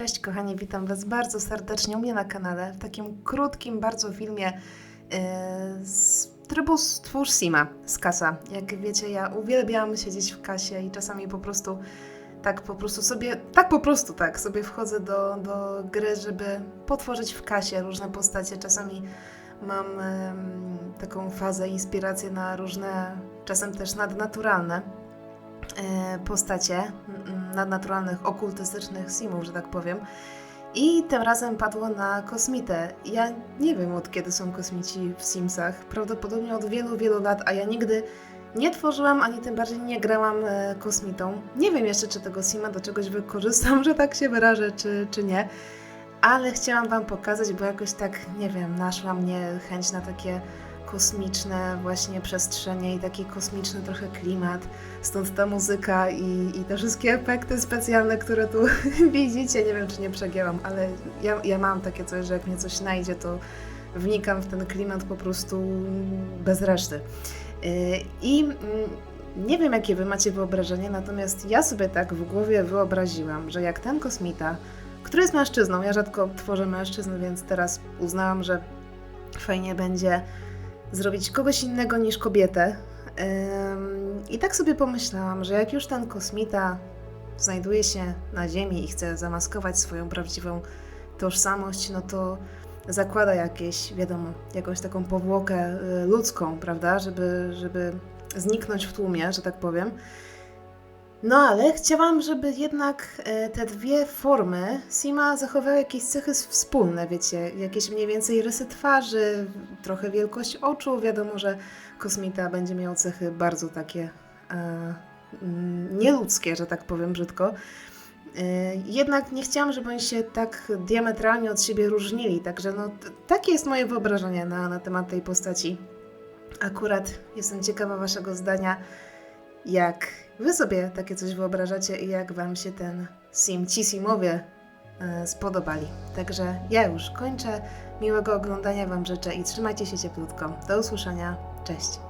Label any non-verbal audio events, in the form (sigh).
Cześć kochani, witam Was bardzo serdecznie u mnie na kanale w takim krótkim bardzo filmie yy, z trybu Stwórz Sima z Kasa. Jak wiecie, ja uwielbiam siedzieć w kasie i czasami po prostu tak po prostu sobie, tak po prostu tak, sobie wchodzę do, do gry, żeby potworzyć w kasie różne postacie. Czasami mam em, taką fazę, inspirację na różne, czasem też nadnaturalne e, postacie mm, nadnaturalnych, okultystycznych simów, że tak powiem. I tym razem padło na kosmitę. Ja nie wiem od kiedy są kosmici w Simsach. Prawdopodobnie od wielu, wielu lat, a ja nigdy nie tworzyłam, ani tym bardziej nie grałam e, kosmitą. Nie wiem jeszcze, czy tego Sima do czegoś wykorzystam, (laughs) że tak się wyrażę, czy, czy nie. Ale chciałam Wam pokazać, bo jakoś tak, nie wiem, naszła mnie chęć na takie kosmiczne właśnie przestrzenie i taki kosmiczny trochę klimat. Stąd ta muzyka i, i te wszystkie efekty specjalne, które tu (laughs) widzicie. Nie wiem, czy nie przegięłam, ale ja, ja mam takie coś, że jak mnie coś znajdzie, to wnikam w ten klimat po prostu bez reszty. Yy, I mm, nie wiem, jakie wy macie wyobrażenie, natomiast ja sobie tak w głowie wyobraziłam, że jak ten kosmita, który jest mężczyzną, ja rzadko tworzę mężczyzn, więc teraz uznałam, że fajnie będzie zrobić kogoś innego niż kobietę. I tak sobie pomyślałam, że jak już ten kosmita znajduje się na Ziemi i chce zamaskować swoją prawdziwą tożsamość, no to zakłada jakieś, wiadomo, jakąś taką powłokę y, ludzką, prawda, żeby, żeby zniknąć w tłumie, że tak powiem. No ale chciałam, żeby jednak e, te dwie formy Sima zachowały jakieś cechy wspólne, wiecie, jakieś mniej więcej rysy twarzy, trochę wielkość oczu. Wiadomo, że kosmita będzie miał cechy bardzo takie e, nieludzkie, że tak powiem brzydko. E, Jednak nie chciałam, żeby oni się tak diametralnie od siebie różnili, także no, takie jest moje wyobrażenie na, na temat tej postaci. Akurat jestem ciekawa Waszego zdania, jak Wy sobie takie coś wyobrażacie i jak Wam się ten sim, ci simowie e, spodobali. Także ja już kończę. Miłego oglądania Wam życzę i trzymajcie się cieplutko. Do usłyszenia. Cześć.